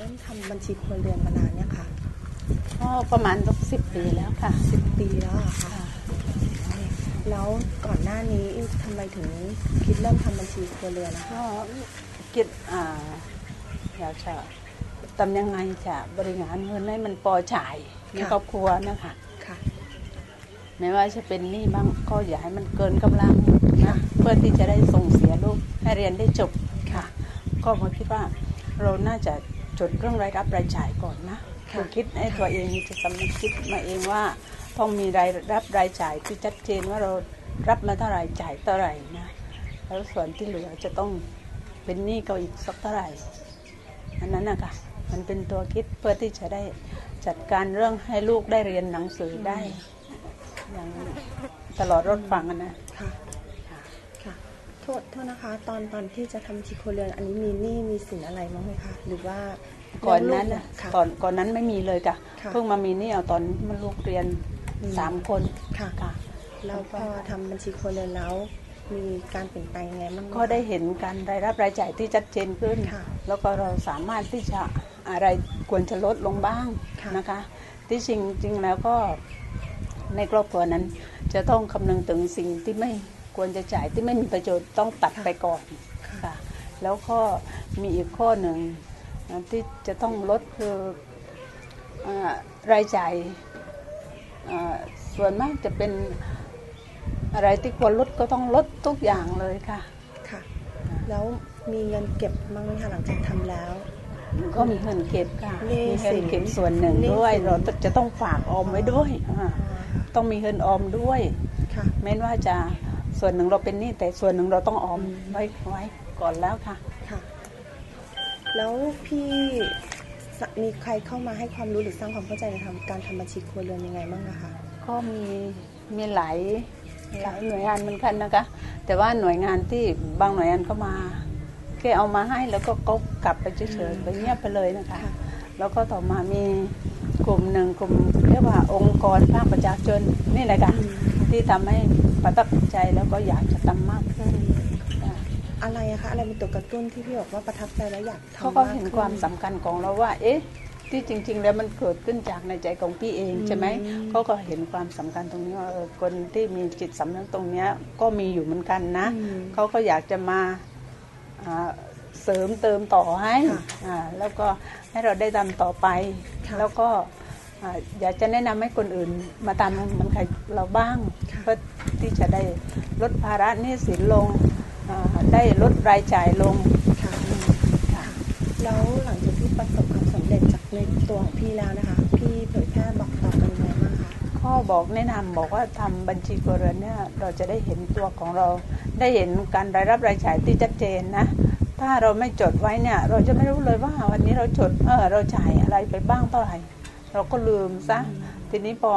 เริ่มทำบัญชีครัวเรือนมานานเนี่ยค่ะก็ประมาณสักสิบปีแล้วค่ะ สิบปีแล้วเหรอค่ะ แล้วก่อนหน้านี้ทำไมถึงคิดเริ่มทำบัญชีครัวเรือนนะคะก็คิดอ่าอยากจะทำยังไงจะบริหารเงินให้มันพอจ่ายในครอบครัวนะคะค่ะแม้ว่าจะเป็นหนี้บ้างก็อย่าให้มันเกินกำลังนะเพื่อที่จะได้ส่งเสียลูกให้เรียนได้จบค่ะ ก็มาคิดว่าเราน่าจะ จดเรื่องรายรับรายจ่ายก่อนนะค่ะคือคิดให้ตัวเองจะสำนึกคิดมาเองว่าต้องมีรายรับรายจ่ายที่ชัดเจนว่าเรารับมาเท่าไหร่จ่ายเท่าไหร่นะแล้วส่วนที่เหลือจะต้องเป็นหนี้เขาอีกสักเท่าไหร่อันนั้นนะคะมันเป็นตัวคิดเพื่อที่จะได้จัดการเรื่องให้ลูกได้เรียนหนังสือได้อย่างตลอดรถฟังอะนะค่ะค่ะ โทษโทษนะคะ ตอนตอนที่จะทำบัญชีครัวเรือนอันนี้มีหนี้มีสินอะไรบ้างไหมคะหรือว่าก่อนนั้นเลี้ยงลูน่ะค่ะ ก่อนก่อนนั้นไม่มีเลยค่ะ ค่ะเพิ่งมามีนี่เอาตอนมันลูกเรียนอืม สามคนค่ะค่ะ แล้วพอทำบัญชีครัวเรือนแล้ว มีการเปลี่ยนแปลงยังไงบ้างหมคะ ก็ได้เห็นการรายรับรายจ่ายที่ชัดเจนขึ้น ค่ะแล้วก็เราสามารถที่จะอะไรควรจะลดลงบ้างค่ะนะคะ ที่จริงจริงแล้วก็ในครอบครัวนั้นจะต้องคำนึงถึงสิ่งที่ไม่ ควรจะจ่ายที่ไม่มีประโยชน์ต้องตัดไปก่อนค่ะค่ะแล้วก็มีอีกข้อหนึ่งอ่าที่จะต้องลดคืออารายจ่ายอ่าส่วนมากจะเป็นอะไรที่ควรลดก็ต้องลดทุกอย่างเลยค่ะค่ะ แล้วมีเงินเก็บบ้างไหมคะหลังจากทำแล้ว ก็มีเงินเก็บค่ะหนี้มีเงิสินนเก็บส่วนหนึ่งหนี้ด้วยสินเราจะต้องฝากออมไว้ด้วยอ่าต้องมีเงินออมด้วย ค่ะแม้ว่าจะ ส่วนหนึ่งเราเป็นหนี้แต่ส่วนหนึ่งเราต้องออมไว้ไว้ก่อนแล้วค่ะ ค่ะ แล้วพี่สมีใครเข้ามาให้ความรู้หรือสร้างความเข้าใจในทำการทำบัญชีครัวเรือนยังไงบ้างอะคะ ก็มีมีหลายหลายหน่วยงานเหมือนกันนะคะ แต่ว่าหน่วยงานที่บางหน่วยงานก็มาแค่เอามาให้แล้วก็ก็กลับไปเฉยๆไปเงียบไปเลยนะคะค่ะแล้วก็ต่อมามีกลุ่มหนึ่งกลุ่มเรียกว่าองค์กรภาคประชาชนนี่แหละค่ะ ที่ทำให้ประทับใจแล้วก็อยากจะทำมากขึ้นค่ะอะไรอะคะอะไรเป็นตัวกระตุ้นที่พี่บอกว่าประทับใจแล้วอยากทำเขาก็มเห็นขึ้ความสำคัญของเราว่า เอ๊ะ ที่จริง ๆ แล้วมันเกิดขึ้นจากในใจของพี่เองใช่ไหมอืมเขาก็เห็นความสำคัญตรงนี้ว่าเออคนที่มีจิตสำนึกตรงเนี้ยก็มีอยู่เหมือนกันนะอืมเขาก็อยากจะมาอ่าเสริมเติมต่อให้ค่ะอ่าแล้วก็ให้เราได้ทำต่อไปค่ะแล้วก็ อ่าอยากจะแนะนำให้คนอื่นมาตามเหมันใครเราบ้างค่ะเพื่อที่จะได้ลดภาระหนี้สินลงอ่าได้ลดรายจ่ายลงค่ะค่ะแล้วหลังจากที่ประสบความสำเร็จจากในตัวของพี่แล้วนะคะ พี่เผยแพร่บอกต่อกันยังไงบ้างคะข้อบอกแนะนำบอกว่าทำบัญชีครัวเรือนเนี่ยเราจะได้เห็นตัวของเรา ได้เห็นการรายรับรายจ่ายที่ชัดเจนนะถ้าเราไม่จดไว้เนี่ย เราจะไม่รู้เลยว่าวันนี้เราจดเออเราจ่ายอะไรไปบ้างเท่าไหร่ เราก็ลืมซะทีนี้พอ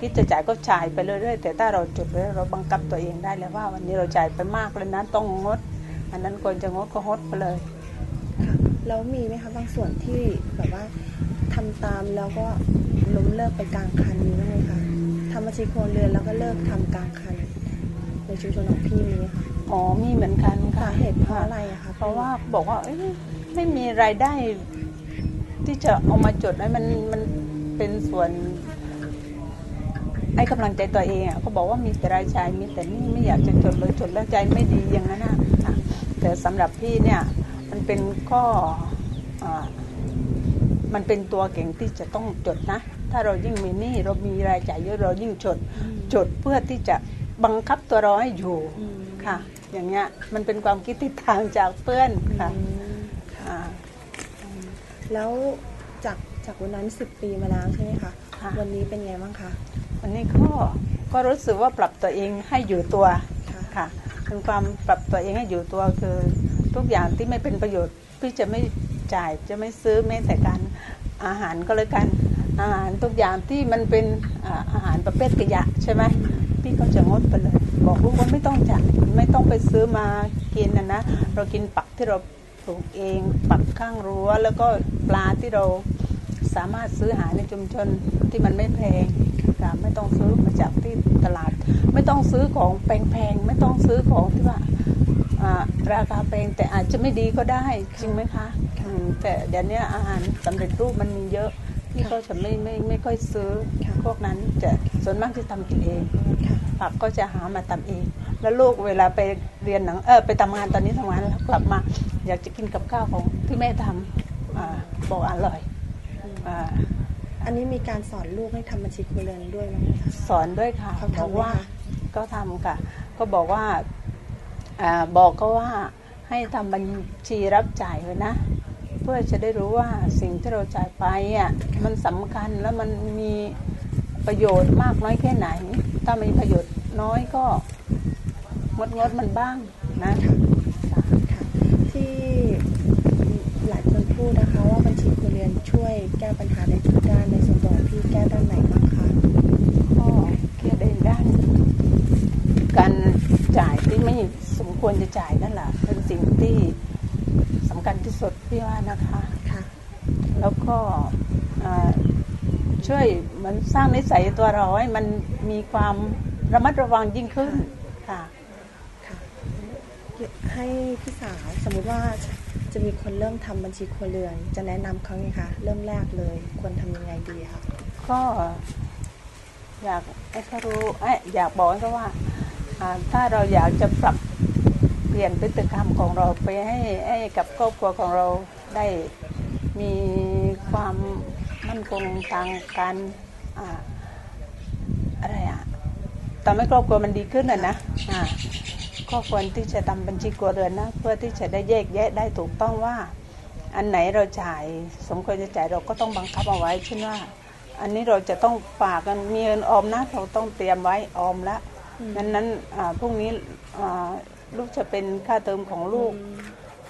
คิดจะจ่ายก็จ่ายไปเรื่อยๆแต่ถ้าเราจดไว้เราบังคับตัวเองได้แล้วว่า วันนี้เราจ่ายไปมากเลยนะต้องงด อันนั้นควรจะงดก็งดไปเลยค่ะแล้วมีไหมคะบางส่วนที่แบบว่าทำตามแล้วก็ล้มเลิกไปกลางคันมีบ้างไหมคะทำบัญชีครัวเรือนแล้วก็เลิกทำกลางคันในชุมชนของพี่มีไหมคะอ๋อมีเหมือนกันค่ะสาเหตุเพราะอะไรอะคะเพราะว่าบอกว่าเอ้ยไม่มีรายได้ที่จะเอามาจดให้มันมันเป็น ส่วนให้กำลังใจตัวเองอะเขาบอกว่ามีแต่รายจ่ายมีแต่นี่ไม่อยากจะจดเลยจดแล้วใจไม่ดีอย่างนั้นนะอะแต่สำหรับพี่เนี่ยมันเป็นข้ออ่ามันเป็นตัวเก่งที่จะต้องจดนะ ถ้าเรายิ่งมีหนี้เรามีรายจ่ายเยอะเรายิ่งจดจดเพื่อที่จะบังคับตัวเราให้อยู่อืมค่ะ อย่างเงี้ยมันเป็นความคิดที่ต่างจากเพื่อนค่ะอืมอ่าแล้ว จากจากวันนั้นสิบปีมาแล้วใช่ไหมคะค่ะวันนี้เป็นไงบ้างคะวันนี้ก็ก็รู้สึกว่าปรับตัวเองให้อยู่ตัวค่ะค่ะเป็นความปรับตัวเองให้อยู่ตัวคือทุกอย่างที่ไม่เป็นประโยชน์พี่จะไม่จ่ายจะไม่ซื้อแม้แต่การอาหารก็เลยกันอาหารทุกอย่างที่มันเป็นอ่าอาหารประเภทขยะใช่ไหมพี่ก็จะงดไปเลย บอกลูกว่าไม่ต้องจ่ายไม่ต้องไปซื้อมากินนะนะเรากินปักที่เรา ปลูกเองปักข้างรั้ว แล้วก็ปลาที่เราสามารถซื้อหาในชุมชนที่มันไม่แพงค่ะไม่ต้องซื้อมาจากที่ตลาด ไม่ต้องซื้อของแพงๆไม่ต้องซื้อของที่ว่าอ่าราคาแพงแต่อาจจะไม่ดีก็ได้จริงไหมคะแต่เดี๋ยวนี้อาหารสำเร็จรูปมันมีเยอะ ที่ก็จะไม่ไม่ไม่ค่อยซื้อค่ะพวกนั้นจะส่วนมากจะทำกินเองค่ะผักก็จะหามาทำเอง แล้วลูกเวลาไปเรียนหนังเออไปทำงานตอนนี้ทำงานแล้วกลับมา อยากจะกินกับข้าวของที่แม่ทำอ่าบอกอร่อยอ่าอันนี้มีการสอนลูกให้ทำบัญชีครัวเรือนด้วยไหมคะสอนด้วยค่ะเขาบทำอกไหมว่าคะก็ทำค่ะ ก็บอกว่าอ่าบอกก็ว่าให้ทำบัญชีรับจ่ายไว้นะเพื่อจะได้รู้ว่าสิ่งที่เราจ่ายไปอะมันสำคัญแล้วมันมีประโยชน์มากน้อยแค่ไหน ถ้ามีประโยชน์น้อยก็งดงดๆมันบ้างนะค่ะค่ะที่หลายคนพูดนะคะว่าบัญชีครัวเรือนช่วยแก้ปัญหาในทุกด้านในส่วนตัวของพี่แก้ด้านไหนบ้างคะก็แค่ได้ด้าน การจ่ายที่ไม่สมควรจะจ่ายนั่นแหละเป็นสิ่งที่ สำคัญที่สุดพี่ว่านะคะค่ะแล้วก็อ่าช่วยเหมันสร้างนิสัยตัวเราให้มันมีความระมัดระวังยิ่งขึ้นค่ะค่ะให้พี่สาวสมมุติว่าจะมีคนเริ่มทำบัญชีครัวเรือน จะแนะนำเขาไงคะเริ่มแรกเลยควรทำยังไงดีคะก็อยากให้เขารู้เอ้ยอยากบอกให้เขาว่าอ่า ถ้าเราอยากจะปรับเป ลี่ยนพฤติกรรมของเราไปให้ให้กับครอบครัวของเราได้มีความมั่นคงทางการอ่าอะไรอะทำให้ครอบครัวมันดีขึ้นนะนะอ่าก็ควรที่จะทำบัญชีครัวเรือนนะเพื่อที่จะได้แยกแยะได้ถูกต้องว่า อันไหนเราจ่ายสมควรจะจ่ายเราก็ต้องบังคับเอาไว้เช่นว่า อันนี้เราจะต้องฝากกันมีเงินออมนะเราต้องเตรียมไว้ออมแล้วนั้นนั้นอ่าพรุ่งนี้อ่า ลูกจะเป็นค่าเทอมของลูก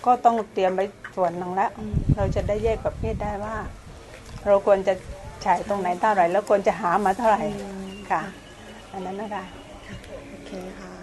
ก็ต้องเตรียมไว้ส่วนหนึ่งแล้วเราจะได้แยกประเภทได้ว่า เราควรจะจ่ายตรงไหนเท่าไหร่ แล้วควรจะหามาเท่าไหร่ค่ะ อันนั้นนะคะโอเคค่ะ